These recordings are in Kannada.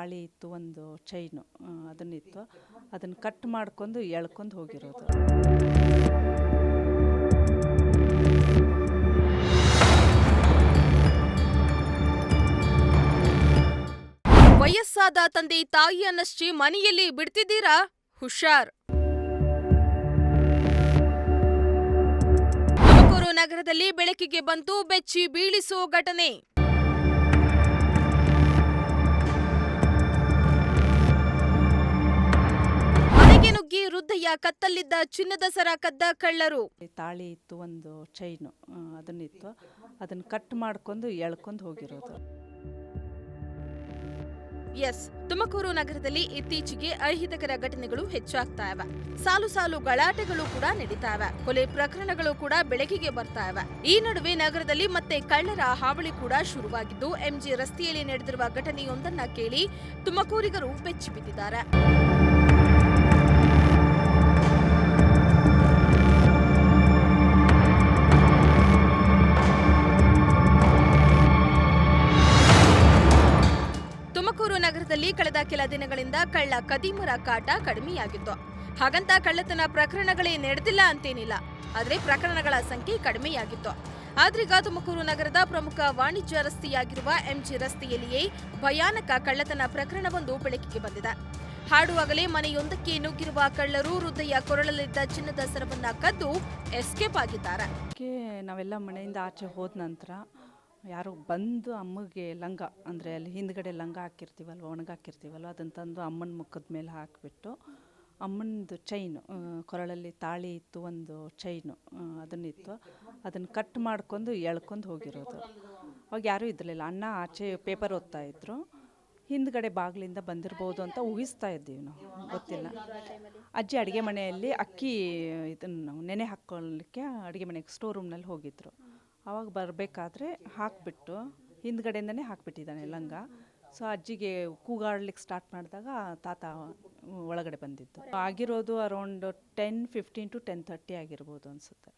ತಾಳಿ ಇತ್ತು ಒಂದು ಚೈನು ಅದನ್ನಿತ್ತು. ಅದನ್ನು ಕಟ್ ಮಾಡ್ಕೊಂಡು ಎಳ್ಕೊಂಡು ಹೋಗಿರೋದು. ವಯಸ್ಸಾದ ತಂದೆ ತಾಯಿಯನ್ನಷ್ಟಿ ಮನೆಯಲ್ಲಿ ಬಿಡ್ತಿದ್ದೀರಾ? ಹುಷಾರ್. ತುಮಕೂರು ನಗರದಲ್ಲಿ ಬೆಳಕಿಗೆ ಬಂತು ಬೆಚ್ಚಿ ಬೀಳಿಸೋ ಘಟನೆ. ವೃದ್ಧೆಯ ಕತ್ತಲ್ಲಿದ್ದ ಚಿನ್ನದ ಸರ ಕದ್ದ ಕಳ್ಳರು. ತಾಳಿ ಇತ್ತು ಒಂದು ಚೈನು ಅದನ್ನಿತ್ತು. ಅದನ್ನು ಕಟ್ ಮಾಡ್ಕೊಂಡು ಎಳ್ಕೊಂಡು ಹೋಗಿರೋದು. ಎಸ್ ತುಮಕೂರು ನಗರದಲ್ಲಿ ಇತ್ತೀಚೆಗೆ ಅಹಿತಕರ ಘಟನೆಗಳು ಹೆಚ್ಚಾಗ್ತಾ ಇವೆ ಸಾಲು ಸಾಲು ಗಲಾಟೆಗಳು ಕೂಡ ನಡೀತಾ ಇವೆ ಕೊಲೆ ಪ್ರಕರಣಗಳು ಕೂಡ ಬೆಳಕಿಗೆ ಬರ್ತಾ ಇವೆ ಈ ನಡುವೆ ನಗರದಲ್ಲಿ ಮತ್ತೆ ಕಳ್ಳರ ಹಾವಳಿ ಕೂಡ ಶುರುವಾಗಿದ್ದು ಎಂಜಿ ರಸ್ತೆಯಲ್ಲಿ ನಡೆದಿರುವ ಘಟನೆಯೊಂದನ್ನ ಕೇಳಿ ತುಮಕೂರಿಗರು ಬೆಚ್ಚಿ ಬಿದ್ದಿದ್ದಾರೆ ಕಳೆದ ಕೆಲ ದಿನಗಳಿಂದ ಕಳ್ಳ ಕದೀಮರ ಕಾಟ ಕಡಿಮೆಯಾಗಿತ್ತು. ಹಾಗಂತ ಕಳ್ಳತನ ಪ್ರಕರಣಗಳೇ ನಡೆದಿಲ್ಲ ಅಂತೇನಿಲ್ಲ. ಆದರೆ ಪ್ರಕರಣಗಳ ಸಂಖ್ಯೆ ಕಡಿಮೆಯಾಗಿತ್ತು. ಆದ್ರೀಗ ತುಮಕೂರು ನಗರದ ಪ್ರಮುಖ ವಾಣಿಜ್ಯ ರಸ್ತೆಯಾಗಿರುವ ಎಂಜಿ ರಸ್ತೆಯಲ್ಲಿಯೇ ಭಯಾನಕ ಕಳ್ಳತನ ಪ್ರಕರಣವೊಂದು ಬೆಳಕಿಗೆ ಬಂದಿದೆ. ಹಾಡುವಾಗಲೇ ಮನೆಯೊಂದಕ್ಕೆ ನುಗ್ಗಿರುವ ಕಳ್ಳರು ಹೃದಯ ಕೊರಳಲ್ಲಿದ್ದ ಚಿನ್ನದ ಸರವನ್ನ ಕದ್ದು ಎಸ್ಕೇಪ್ ಆಗಿದ್ದಾರೆ. ನಾವೆಲ್ಲ ಮನೆಯಿಂದ ಆಚೆ ಹೋದ ನಂತರ ಯಾರೋ ಬಂದು ಅಮ್ಮಗೆ ಲಂಗ, ಅಂದರೆ ಅಲ್ಲಿ ಹಿಂದ್ಗಡೆ ಲಂಗ ಹಾಕಿರ್ತೀವಲ್ವ, ಒಣಗಾಕಿರ್ತೀವಲ್ವ, ಅದನ್ನು ತಂದು ಅಮ್ಮನ ಮುಖದ ಮೇಲೆ ಹಾಕಿಬಿಟ್ಟು ಅಮ್ಮನದು ಚೈನು ಕೊರಳಲ್ಲಿ ತಾಳಿ ಇತ್ತು ಒಂದು ಚೈನು ಅದನ್ನಿತ್ತು. ಅದನ್ನು ಕಟ್ ಮಾಡ್ಕೊಂಡು ಎಳ್ಕೊಂಡು ಹೋಗಿರೋದು. ಅವಾಗ ಯಾರೂ ಇದ್ರಲಿಲ್ಲ. ಅಣ್ಣ ಆಚೆ ಪೇಪರ್ ಓದ್ತಾ ಇದ್ದರು ಹಿಂದ್ಗಡೆ ಬಾಗಿಲಿಂದ ಬಂದಿರ್ಬೋದು ಅಂತ ಊಹಿಸ್ತಾ ಇದ್ದೀವಿ ನಾವು. ಗೊತ್ತಿಲ್ಲ. ಅಜ್ಜಿ ಅಡುಗೆ ಮನೆಯಲ್ಲಿ ಅಕ್ಕಿ ಇದನ್ನು ನೆನೆ ಹಾಕ್ಕೊಳ್ಳಿಕ್ಕೆ ಅಡುಗೆ ಮನೆಗೆ ಸ್ಟೋರ್ ರೂಮ್ನಲ್ಲಿ ಹೋಗಿದ್ರು. ಆವಾಗ ಬರಬೇಕಾದ್ರೆ ಹಾಕಿಬಿಟ್ಟು ಹಿಂದ್ಗಡೆಯಿಂದನೇ ಹಾಕಿಬಿಟ್ಟಿದ್ದಾನೆ ಲಂಗ. ಸೊ ಅಜ್ಜಿಗೆ ಕೂಗಾಡ್ಲಿಕ್ಕೆ ಸ್ಟಾರ್ಟ್ ಮಾಡಿದಾಗ ತಾತ ಒಳಗಡೆ ಬಂದಿದ್ದು ಆಗಿರೋದು around ten fifteen to ten thirty ಆಗಿರ್ಬೋದು ಅನಿಸುತ್ತೆ.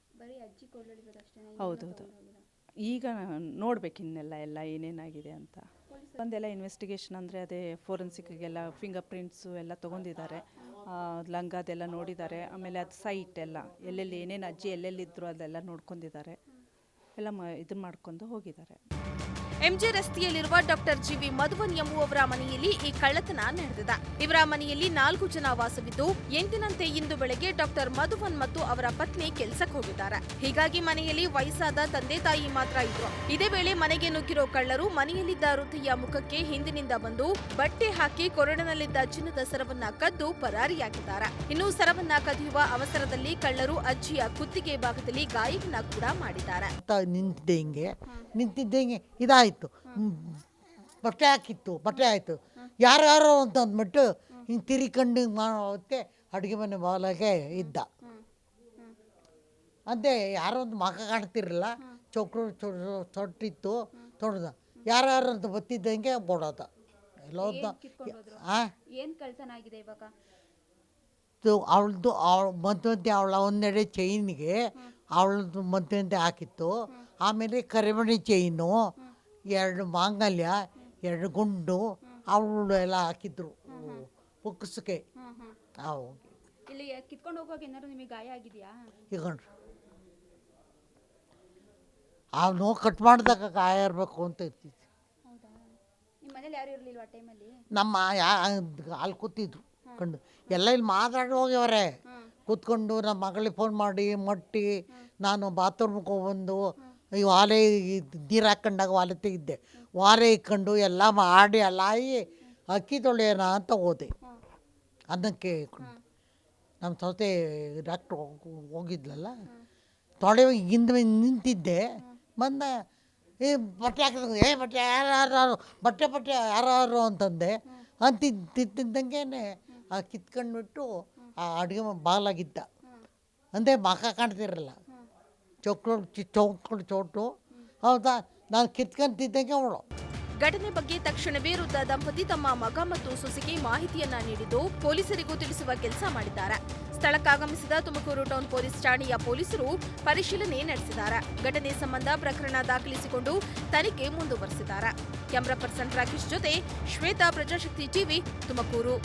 ಹೌದೌದು ಈಗ ನೋಡ್ಬೇಕು ಇನ್ನೆಲ್ಲ ಎಲ್ಲ ಏನೇನಾಗಿದೆ ಅಂತ. ಒಂದೆಲ್ಲ ಇನ್ವೆಸ್ಟಿಗೇಷನ್ ಅಂದರೆ ಅದೇ ಫೋರೆನ್ಸಿಕ್ಗೆಲ್ಲ ಫಿಂಗರ್ ಪ್ರಿಂಟ್ಸು ಎಲ್ಲ ತೊಗೊಂಡಿದ್ದಾರೆ. ಲಂಗ ಅದೆಲ್ಲ ನೋಡಿದ್ದಾರೆ. ಆಮೇಲೆ ಅದು ಸೈಟ್ ಎಲ್ಲ ಎಲ್ಲೆಲ್ಲಿ ಏನೇನು ಅಜ್ಜಿ ಎಲ್ಲೆಲ್ಲಿದ್ದರು ಅದೆಲ್ಲ ನೋಡ್ಕೊಂಡಿದ್ದಾರೆ. ಎಲ್ಲ ಮ ಇದನ್ನ ಮಾಡ್ಕೊಂಡು ಹೋಗಿದ್ದಾರೆ. ಎಂಜೆ ರಸ್ತೆಯಲ್ಲಿರುವ ಡಾಕ್ಟರ್ ಜಿವಿ ಮಧುವನ್ ಎಂಬುವವರ ಮನೆಯಲ್ಲಿ ಈ ಕಳ್ಳತನ ನಡೆದಿದೆ. ಇವರ ಮನೆಯಲ್ಲಿ ನಾಲ್ಕು ಜನ ವಾಸವಿದ್ದು, ಎಂದಿನಂತೆ ಇಂದು ಬೆಳಗ್ಗೆ ಡಾಕ್ಟರ್ ಮಧುವನ್ ಮತ್ತು ಅವರ ಪತ್ನಿ ಕೆಲಸಕ್ಕೆ ಹೋಗಿದ್ದಾರೆ. ಹೀಗಾಗಿ ಮನೆಯಲ್ಲಿ ವಯಸ್ಸಾದ ತಂದೆ ತಾಯಿ ಮಾತ್ರ ಇದ್ರು. ಇದೇ ವೇಳೆ ಮನೆಗೆ ನುಗ್ಗಿರೋ ಕಳ್ಳರು ಮನೆಯಲ್ಲಿದ್ದ ವೃತ್ತಿಯ ಮುಖಕ್ಕೆ ಹಿಂದಿನಿಂದ ಬಂದು ಬಟ್ಟೆ ಹಾಕಿ ಕೊರಡನಲ್ಲಿದ್ದ ಚಿನ್ನದ ಸರವನ್ನ ಕದ್ದು ಪರಾರಿಯಾಗಿದ್ದಾರೆ. ಇನ್ನು ಸರವನ್ನ ಕದಿಯುವ ಅವಸರದಲ್ಲಿ ಕಳ್ಳರು ಅಜ್ಜಿಯ ಕುತ್ತಿಗೆ ಭಾಗದಲ್ಲಿ ಗಾಯವನ್ನ ಕೂಡ ಮಾಡಿದ್ದಾರೆ. ನಿಂತಿದ್ದೆ ಹಿಂಗೆ. ನಿಂತಿದ್ದೆ ಇದಾಯಿತು. ಬಟ್ಟೆ ಹಾಕಿತ್ತು ಬಟ್ಟೆ ಆಯಿತು. ಯಾರ್ಯಾರೋ ಅಂತ ಅಂದ್ಬಿಟ್ಟು ಹಿಂಗೆ ತಿರಿಕೊಂಡು ಮಾಡೋಕ್ಕೆ ಅಡುಗೆ ಮನೆ ಬಾಲಾಗೆ ಇದ್ದ. ಅದೇ ಯಾರೋ ಒಂದು ಮಗ ಕಾಣ್ತಿರಲಿಲ್ಲ ಚೌಕ್ರು ತೊಟ್ಟಿತ್ತು ತೊಡ್ದ. ಯಾರ್ಯಾರು ಅಂತ ಬತ್ತಿದ್ದಂಗೆ ಬೋಡೋದ ಎಲ್ಲೋ ಅವಳದು ಅವಳ ಮಧ್ಯಂತೆ ಅವಳ ಒಂದೆಡೆ ಚೈನ್ಗೆ ಅವಳದು ಮಧ್ಯಂತೆ ಹಾಕಿತ್ತು. ಆಮೇಲೆ ಕರಿಮಣಿ ಚೈನು ಎರಡು ಮಾಂಗಲ್ಯ ಎರಡು ಗುಂಡು ಅವಳು ಎಲ್ಲ ಹಾಕಿದ್ರು. ಉಕ್ಕಸಕ್ಕೆ ಅವು ಇಲ್ಲಿ ಕಿತ್ಕೊಂಡು ಹೋಗುವಾಗ ಏನಾದ್ರು ನಿಮಗೆ ಗಾಯ ಆಗಿದೆಯಾ? ಆ ನೋವು ಕಟ್ ಮಾಡಿದಾಗ ಗಾಯ ಇರಬೇಕು ಅಂತ ಇರ್ತಿತ್ತು. ಹೌದಾ? ನಿಮ್ಮ ಮನೇಲಿ ಯಾರು ಇರಲಿಲ್ವಾ ಟೈಮಲ್ಲಿ? ನಮ್ಮ ಯಾ ಅಲ್ಲಿ ಕೂತಿದ್ರು ಕಂಡು. ಎಲ್ಲ ಇಲ್ಲಿ ಮಾತಾಡಿ ಹೋಗ್ಯವ್ರೆ. ಕೂತ್ಕೊಂಡು ನಮ್ಮ ಮಗಳಿಗೆ ಫೋನ್ ಮಾಡಿ ಮಟ್ಟಿ ನಾನು ಬಾತ್ರೂಮ್ಗೆ ಹೋಗ್ಬಂದು ಈ ವಾಲೆ ನೀರು ಹಾಕೊಂಡಾಗ ವಾಲೆ ತೆಗಿದ್ದೆ ವಾಲೆ ಇಕ್ಕೊಂಡು ಎಲ್ಲ ಮಾಡಿ ಅಲ್ಲಾಯಿ ಅಕ್ಕಿ ತೊಳೆಯೋಣ ಅಂತ ಹೋದೆ. ಅನ್ನಕ್ಕೆ ನಮ್ಮ ಸೊಸೆ ಡಾಕ್ಟ್ರು ಹೋಗಿದ್ಲಲ್ಲ ತೊಳೆ ಹಿಂದ ನಿಂತಿದ್ದೆ. ಬಂದ, ಏ, ಬಟ್ಟೆ ಹಾಕಿದ ಏ, ಬಟ್ಟೆ ಯಾರು ಬಟ್ಟೆ ಬಟ್ಟೆ ಯಾರು ಅಂತಂದೆ. ಅಂತಿದ್ದಂಗೆ ಆ ಕಿತ್ಕೊಂಡ್ಬಿಟ್ಟು ಆ ಅಡುಗೆ ಬಾಲಾಗಿದ್ದ. ಅಂದೇ ಮಖ ಕಾಣ್ತಿರಲ್ಲ. ಚೊಕ್ಳು ಚೌಕೊಂಡು ಚೌಟು. ಹೌದಾ? ನಾನು ಕಿತ್ಕೊಂತಿದ್ದಂಗೆ ಘಟನೆ ಬಗ್ಗೆ ತಕ್ಷಣವೇ ವೃದ್ಧ ದಂಪತಿ ತಮ್ಮ ಮಗ ಮತ್ತು ಸೊಸೆಗೆ ಮಾಹಿತಿಯನ್ನ ನೀಡಿದ್ದು ಪೊಲೀಸರಿಗೂ ತಿಳಿಸುವ ಕೆಲಸ ಮಾಡಿದ್ದಾರೆ. ಸ್ಥಳಕ್ಕಾಗಮಿಸಿದ ತುಮಕೂರು ಟೌನ್ ಪೊಲೀಸ್ ಠಾಣೆಯ ಪೊಲೀಸರು ಪರಿಶೀಲನೆ ನಡೆಸಿದ್ದಾರೆ. ಘಟನೆ ಸಂಬಂಧ ಪ್ರಕರಣ ದಾಖಲಿಸಿಕೊಂಡು ತನಿಖೆ ಮುಂದುವರೆಸಿದ್ದಾರೆ. ಕ್ಯಾಮರಾ ಪರ್ಸನ್ ರಾಕೇಶ್ ಜೊತೆ ಶ್ವೇತಾ ಪ್ರಜಾಶಕ್ತಿ ಟಿವಿ ತುಮಕೂರು.